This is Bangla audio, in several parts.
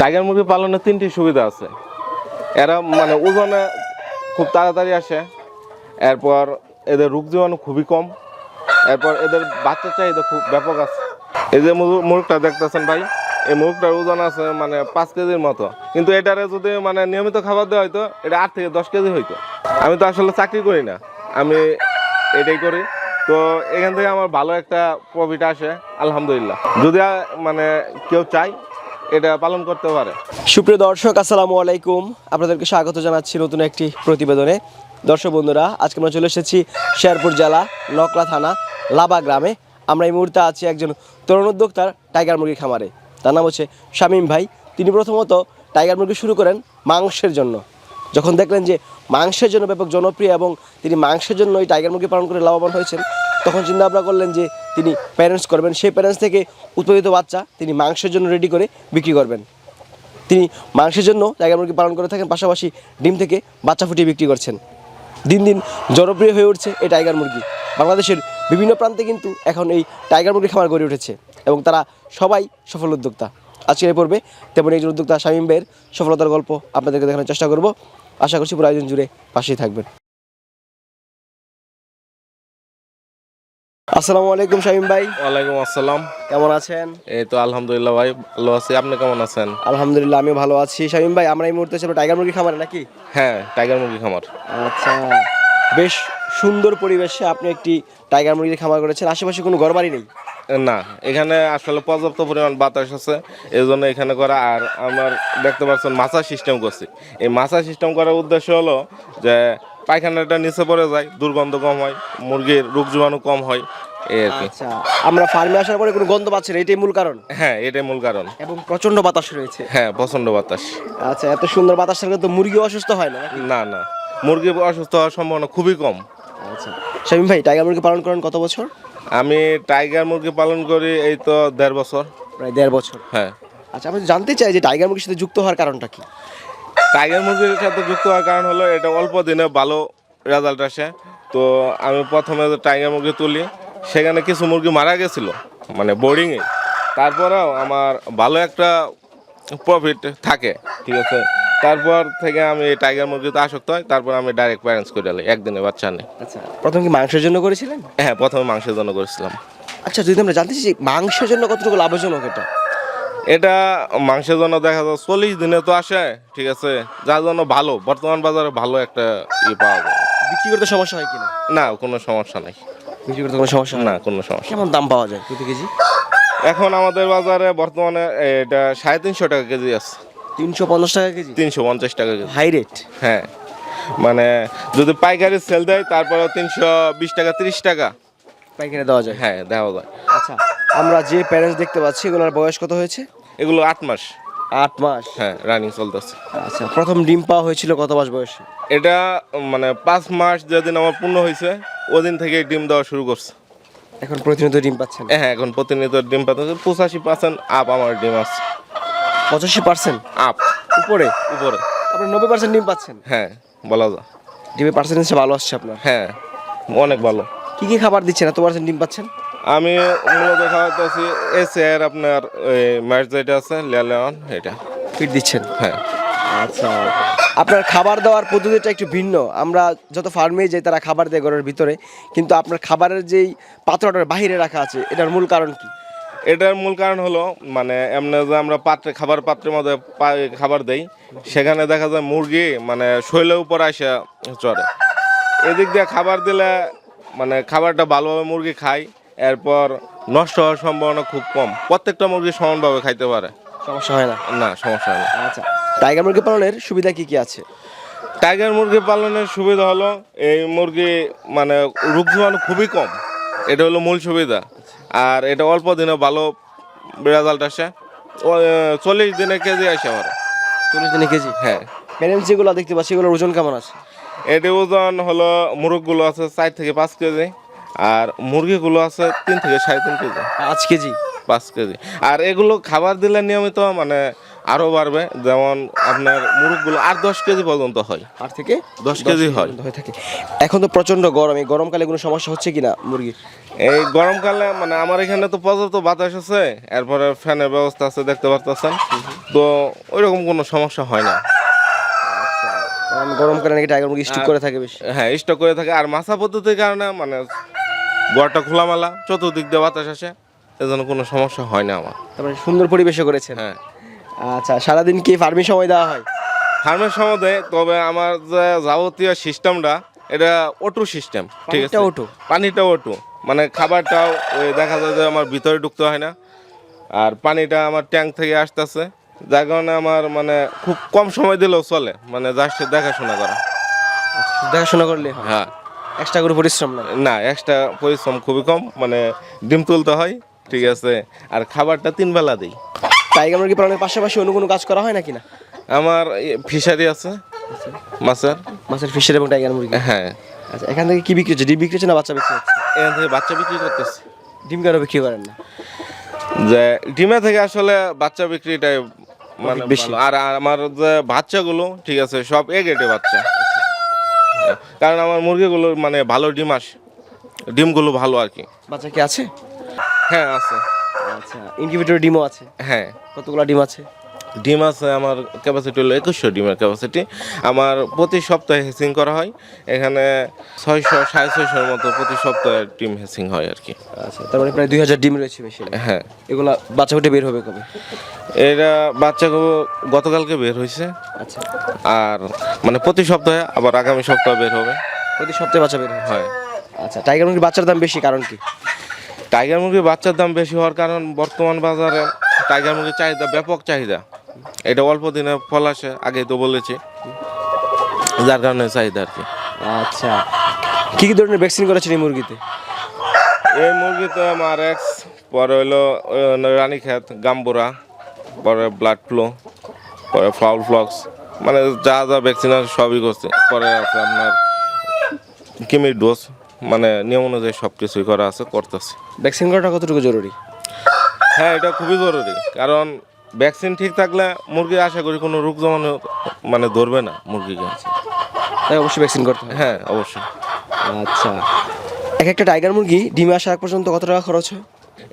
টাইগার মুরগি পালনের তিনটি সুবিধা আছে। এরা মানে ওজনে খুব তাড়াতাড়ি আসে, এরপর এদের রোগ জীবাণু খুবই কম, এরপর এদের বাচ্চা চাহিদা খুব ব্যাপক আছে। এই যে মুরগ- মুরগটা দেখতেছেন ভাই, এই মুরগটার ওজন আছে মানে পাঁচ কেজির মতো। কিন্তু এটারে যদি মানে নিয়মিত খাবার দেওয়া হয়তো এটা আট থেকে দশ কেজি হইতো। আমি তো আসলে চাকরি করি না, আমি এটাই করি। তো এখান থেকে আমার ভালো একটা প্রফিট আসে, আলহামদুলিল্লাহ। যদি মানে কেউ চাই এটা পালন করতে পারে। সুপ্রিয় দর্শক, আসসালামু আলাইকুম। আপনাদেরকে স্বাগত জানাচ্ছি নতুন একটি প্রতিবেদনে। দর্শক বন্ধুরা, আজকে আমরা চলে এসেছি শেরপুর জেলা, নকলা থানা, লাবা গ্রামে। আমরা এই মুহূর্তে আছি একজন তরুণ উদ্যোক্তার টাইগার মুরগি খামারে। তার নাম হচ্ছে শামীম ভাই। তিনি প্রথমত টাইগার মুরগি শুরু করেন মাংসের জন্য। যখন দেখলেন যে মাংসের জন্য ব্যাপক জনপ্রিয় এবং তিনি মাংসের জন্য এই টাইগার মুরগি পালন করে লাভবান হয়েছেন তখন চিন্তা ভাবনা করলেন যে তিনি প্যারেন্টস করবেন। সেই প্যারেন্টস থেকে উৎপাদিত বাচ্চা তিনি মাংসের জন্য রেডি করে বিক্রি করবেন। তিনি মাংসের জন্য টাইগার মুরগি পালন করে থাকেন, পাশাপাশি ডিম থেকে বাচ্চা ফুটিয়ে বিক্রি করছেন। দিন দিন জনপ্রিয় হয়ে উঠছে এই টাইগার মুরগি। বাংলাদেশের বিভিন্ন প্রান্তে কিন্তু এখন এই টাইগার মুরগি খামার গড়ে উঠেছে এবং তারা সবাই সফল উদ্যোক্তা। আজকে এই পর্বে তেমন একজন উদ্যোক্তা শামীম ভাইয়ের সফলতার গল্প আপনাদেরকে দেখানোর চেষ্টা করব। আশা করছি পুরো আয়োজন জুড়ে পাশেই থাকবেন। আসসালামু আলাইকুম শামীম ভাই। ওয়ালাইকুম আসসালাম। কেমন আছেন? এই তো আলহামদুলিল্লাহ ভাই ভালো আছি। আপনি কেমন আছেন? আলহামদুলিল্লাহ আমিও ভালো আছি। শামীম ভাই আমরা এই মুহূর্তে ছিল টাইগার মুরগি খামারে নাকি? হ্যাঁ টাইগার মুরগি খামার। আচ্ছা। বেশ সুন্দর পরিবেশে আপনি একটি টাইগার মুরগির খামার করেছেন। আশেপাশে কোনো ঘর বাড়ি নেই? না এখানে আসলে পর্যাপ্ত পরিমাণ বাতাস আছে এই জন্য এখানে করা। আর আমার দেখতে পাচ্ছেন মাছা সিস্টেম করছি। এই মাছা সিস্টেম করার উদ্দেশ্য হলো যে পায়খানাটা নিচে পড়ে যায় দুর্গন্ধ কম হয় মুরগির রোগ জীবাণু কম হয় এই আর কি। আচ্ছা আমরা ফার্মে আসার পরে কোনো গন্ধ পাচ্ছি না এটাই মূল কারণ? হ্যাঁ এটাই মূল কারণ। এবং প্রচণ্ড বাতাস রয়েছে। হ্যাঁ বাতাস। আচ্ছা এত সুন্দর বাতাস থাকলে তো মুরগি অসুস্থ হয় না না না মুরগি অসুস্থ হওয়ার সম্ভাবনা খুবই কম। আচ্ছা শামীম ভাই টাইগার মুরগি পালন করেন কত বছর? আমি টাইগার মুরগি পালন করি এই তো দেড় বছর। প্রায় দেড় বছর। হ্যাঁ। আচ্ছা আমি জানতে চাই যে টাইগার মুরগির সাথে যুক্ত হওয়ার কারণটা কি? টাইগার মুরগির সাথে যুক্ত হওয়ার কারণ হলো এটা অল্প দিনে ভালো রেজাল্ট আসে। তো আমি প্রথমে যে টাইগার মুরগি তুলি সেখানে কিছু মুরগি মারা গেছিল মানে বোর্ডিংয়ে তারপরেও আমার ভালো একটা প্রফিট থাকে ঠিক আছে? তারপর থেকে আমি টাইগার মুরগিতে আসক্ত হয় তারপর আমি ডাইরেক্ট প্যারেন্টস করে আলি একদিনে বাচ্চা নেই আচ্ছা প্রথম কি মাংসের জন্য করেছিলেন? হ্যাঁ প্রথমে মাংসের জন্য করেছিলাম। আচ্ছা যদি আমরা জানতে চাই মাংসের জন্য কতটুকু লাভজনক এটা? এটা মাংসের জন্য দেখা যায় চল্লিশ দিনে তো আসে ঠিক আছে? যার জন্য ভালো। বর্তমান বাজারে ভালো একটা ই পাওয়া যায়। বিক্রি করতে সমস্যা হয় কিনা? না কোনো সমস্যা নাই। বিক্রি করতে কোনো সমস্যা না কোনো সমস্যা কেমন দাম পাওয়া যায় প্রতি কেজি? এখন আমাদের বাজারে বর্তমানে এটা সাড়ে তিনশো টাকা কেজি আছে। তিনশো পঞ্চাশ টাকা কেজি? তিনশো পঞ্চাশ টাকা কেজি। High rate? হ্যাঁ। মানে যদি পাইকারি সেল দেয় তারপরে তিনশো বিশ টাকা তিরিশ টাকা। পাইকারি দেওয়া যায়? হ্যাঁ দেওয়া যায়। আচ্ছা আমরা যে প্যারেন্টস দেখতে পাচ্ছি এগুলোর বয়স কত হয়েছে? এগুলো আট মাস। আট মাস? হ্যাঁ রানিং চলতেছে। আচ্ছা প্রথম ডিম পাওয়া হয়েছিল কত মাস বয়সে? এটা মানে পাঁচ মাস যেদিন আমার পূর্ণ হয়েছে ওদিন থেকে ডিম দেওয়া শুরু করছে। এখন প্রতিনিয়ত ডিম পাচ্ছেন? হ্যাঁ এখন প্রতিনিয়ত ডিম পাচ্ছে। পঁচাশি পার্সেন্ট আপ আমার ডিম আছে। পঁচাশি পার্সেন্ট আপ উপরে? উপরে। আপনি নব্বই পার্সেন্ট ডিম পাচ্ছেন? হ্যাঁ বলা যায়। ডিমের পার্সেন্টেজ ভালো আসছে আপনার? হ্যাঁ অনেক ভালো। কি কি খাবার দিচ্ছেন? এত পার্সেন্ট ডিম পাচ্ছেন? আমি মূলত খাওয়াতেছি আর আপনার ম্যাচ যেটা আছে লেলেন এটা। ফিট দিচ্ছেন? হ্যাঁ। আচ্ছা। আপনার খাবার দেওয়ার পদ্ধতিটা একটু ভিন্ন। আমরা যত ফার্মে যাই তারা খাবার দেয় ঘরের ভিতরে। কিন্তু আপনার খাবারের যেই পাত্রটার বাইরে রাখা আছে এটার মূল কারণ কি? এটার মূল কারণ হলো মানে এমনি যে আমরা পাত্রে খাবার পাত্রের মধ্যে খাবার দেই সেখানে দেখা যায় মুরগি মানে শৈলের উপর আসে চড়ে এদিক দিয়ে খাবার দিলে মানে খাবারটা ভালোভাবে মুরগি খায় এরপর নষ্ট হওয়ার সম্ভাবনা খুব কম। প্রত্যেকটা মুরগি সমানভাবে খাইতে পারে। সমস্যা হয় না? না সমস্যা হয় না। আচ্ছা টাইগার মুরগি পালনের সুবিধা কি কি আছে? টাইগার মুরগি পালনের সুবিধা হলো এই মুরগি মানে রোগ জীবাণু খুবই কম। এটা হলো মূল সুবিধা। আর এটা অল্প দিনে ভালো রেজাল্ট আসে। চল্লিশ দিনে কেজি আসে আমার। চল্লিশ দিনে কেজি? হ্যাঁ। প্যারেন্টস যেগুলো দেখতে পাচ্ছি সেগুলোর ওজন কেমন আছে? এটি ওজন হলো মুরগগুলো আছে চার থেকে পাঁচ কেজি। আর মুরগিগুলো আছে তিন থেকে সাড়ে তিন কেজি। পাঁচ কেজি? পাঁচ কেজি। আর এগুলো খাবার দিলে নিয়মিত মানে আরও বাড়বে। যেমন আপনার মুরগগুলো আট দশ কেজি পর্যন্ত হয়। আট থেকে? দশ কেজি হয়। হয়ে থাকে। এখন তো প্রচণ্ড গরম। এই গরমকালে কোনো সমস্যা হচ্ছে কিনা মুরগির? এই গরমকালে মানে আমার এখানে তো পর্যাপ্ত বাতাস আছে। এরপরে ফ্যানের ব্যবস্থা আছে দেখতে পারতেছেন। তো ওইরকম কোনো সমস্যা হয় না। গরমকালে নাকি টাইগার মুরগি স্টিক করে থাকে বেশি। হ্যাঁ স্টক করে থাকে। আর মাছা পদ্ধতির কারণে মানে গড়টা খোলামেলা চতুর্দিক দিয়ে বাতাস আসে এজন্য কোনো সমস্যা হয় না আমার। তারপরে সুন্দর পরিবেশে করেছেন। হ্যাঁ। আচ্ছা সারাদিন কি ফার্মি সময় দেওয়া হয়? ফার্মের সম্বন্ধে তবে আমার যে যাবতীয় সিস্টেমটা এটা অটো সিস্টেম ঠিক আছে? auto? পানিটা অটো মানে খাবারটাও ওই দেখা যায় যে আমার ভিতরে ঢুকতে হয় না আর পানিটা আমার ট্যাঙ্ক থেকে আসতেছে যার কারণে আমার মানে খুব কম সময় দিলেও চলে মানে জাস্ট দেখাশোনা করা। দেখাশোনা করলে হ্যাঁ। এক্সট্রা করে পরিশ্রম না এক্সট্রা পরিশ্রম খুবই কম মানে ডিম তুলতে হয় ঠিক আছে আর খাবারটা তিন বেলা দিই। টাইগার মুরগি পালনের পাশাপাশি অন্য কোনো কাজ করা হয় নাকি না? আমার ফিশারি আছে মাছের। মাছের ফিশারি এবং টাইগার মুরগি। হ্যাঁ। আচ্ছা এখান থেকে কি বিক্রি হচ্ছে? ডিম বিক্রি হচ্ছে না বাচ্চা বিক্রি হচ্ছে? এখান থেকে বাচ্চা বিক্রি করতেছে। ডিম কেন বিক্রি করেন না? যে ডিমে থেকে আসলে বাচ্চা বিক্রিটাই মানে বেশি। আর আর আমার যে বাচ্চাগুলো ঠিক আছে সব এ গেটে বাচ্চা। কারণ আমার মুরগিগুলোর মানে ভালো ডিম আসে। ডিমগুলো ভালো আর কি। বাচ্চা কি আছে? হ্যাঁ আছে। আচ্ছা ইনকিউবেটর ডিমও আছে? হ্যাঁ। কতগুলো ডিম আছে? ডিম আছে আমার ক্যাপাসিটি হলো একুশশো ডিমের ক্যাপাসিটি আমার প্রতি সপ্তাহে হেসিং করা হয়। এখানে ছয়শো সাড়ে ছয়শোর মতো প্রতি সপ্তাহে ডিম হেসিং হয় আর কি। আচ্ছা তার মানে প্রায় দুই হাজার ডিম রয়েছে বেশি। হ্যাঁ। এগুলো বাচ্চা ফুটে বের হবে কবে? এরা বাচ্চাগুলো গতকালকে বের হয়েছে। আচ্ছা। আর মানে প্রতি সপ্তাহে আবার আগামী সপ্তাহে বের হবে। প্রতি সপ্তাহে বাচ্চা বের হয়। আচ্ছা টাইগার মুরগির বাচ্চার দাম বেশি কারণ কি? টাইগার মুরগির বাচ্চার দাম বেশি হওয়ার কারণ বর্তমান বাজারে টাইগার মুরগির চাহিদা ব্যাপক চাহিদা। এটা অল্প দিনে ফল আসে আগেই তো বলেছি। যার কারণে চাহিদা আর কি। আচ্ছা। কি কি ধরনের ভ্যাকসিন করেছেন এই মুরগিতে? এই মুরগিতে আমার এক্স পরে হইল রানীক্ষেত গাম্বুরা। পরে ব্লাড ফ্লো পরে ফাউল ফ্লক্স মানে যা যা ভ্যাকসিন আছে সবই করছে। পরে আছে আপনার কিমির ডোজ মানে নিয়ম অনুযায়ী সব কিছুই করা আছে করতেছে। ভ্যাকসিন করাটা কতটুকু জরুরি? হ্যাঁ এটা খুবই জরুরি কারণ ভ্যাকসিন ঠিক থাকলে মুরগি আশা করি কোনো রোগ জমানো মানে ধরবে না মুরগিকে। তাই অবশ্যই ভ্যাকসিন করতে হবে। হ্যাঁ অবশ্যই। আচ্ছা। এক একটা টাইগার মুরগি ডিমে আসা পর্যন্ত কত টাকা খরচ হয়?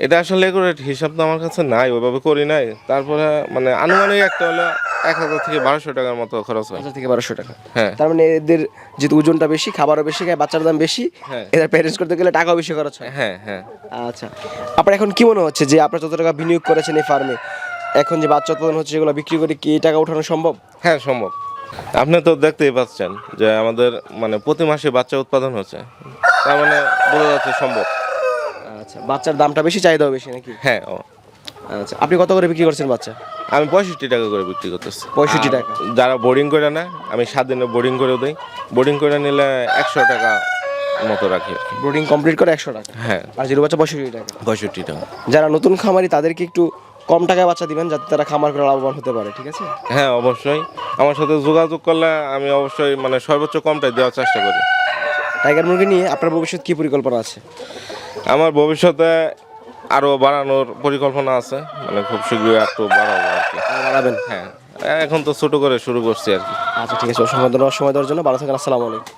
এটা আসলে একুরেট হিসাব তো আমার কাছে নাই ওইভাবে করি নাই। তারপরে মানে আনুমানিক একটা হলো এক হাজার থেকে বারোশো টাকার মতো খরচ হয়। হাজার থেকে বারোশো টাকা। হ্যাঁ। তার মানে এদের যেহেতু ওজনটা বেশি খাবারও বেশি খায় বাচ্চার দাম বেশি। এদের প্যারেন্টস করতে গেলে টাকাও বেশি খরচ হয়। হ্যাঁ হ্যাঁ। আচ্ছা। আপনার এখন কি মনে হচ্ছে যে আপনার যত টাকা বিনিয়োগ করেছেন এই ফার্মে এখন যে বাচ্চা উৎপাদন হচ্ছে সেগুলো বিক্রি করে কি টাকা উঠানো সম্ভব? হ্যাঁ সম্ভব। আপনি তো দেখতেই পাচ্ছেন যে আমাদের মানে প্রতি মাসে বাচ্চা উৎপাদন হচ্ছে। তার মানে বোঝা যাচ্ছে সম্ভব। আচ্ছা বাচ্চার দামটা বেশি চাহিদাও বেশি নাকি? হ্যাঁ ও। আচ্ছা আপনি কত করে বিক্রি করছেন বাচ্চা? আমি পঁয়ষট্টি টাকা করে বিক্রি করতেছি। 65 টাকা। যারা বোর্ডিং করে না আমি সাত দিনে বোর্ডিং করে দিই। বোর্ডিং করে নিলে একশো টাকা মতো রাখি। ব্রোডিং কমপ্লিট করে একশো টাকা? হ্যাঁ। আর জিরো বাচ্চা পঁয়ষট্টি টাকা? পঁয়ষট্টি টাকা। যারা নতুন খামারি তাদেরকে একটু কম টাকায় বাচ্চা দিবেন যাতে তারা খামার করে লাভবান হতে পারে ঠিক আছে? হ্যাঁ অবশ্যই। আমার সাথে যোগাযোগ করলে আমি অবশ্যই মানে সর্বোচ্চ কমটাই দেওয়ার চেষ্টা করি। টাইগার মুরগি নিয়ে আপনার ভবিষ্যৎ কী পরিকল্পনা আছে? আমার ভবিষ্যতে আরও বাড়ানোর পরিকল্পনা আছে। মানে খুব শীঘ্রই একটু বাড়াবো আর কি। বাড়াবেন? হ্যাঁ। এখন তো ছোট করে শুরু করছি আর কি। আচ্ছা ঠিক আছে। অসংখ্য ধন্যবাদ সময় দেওয়ার জন্য। ভালো থাকেন আসসালামু আলাইকুম।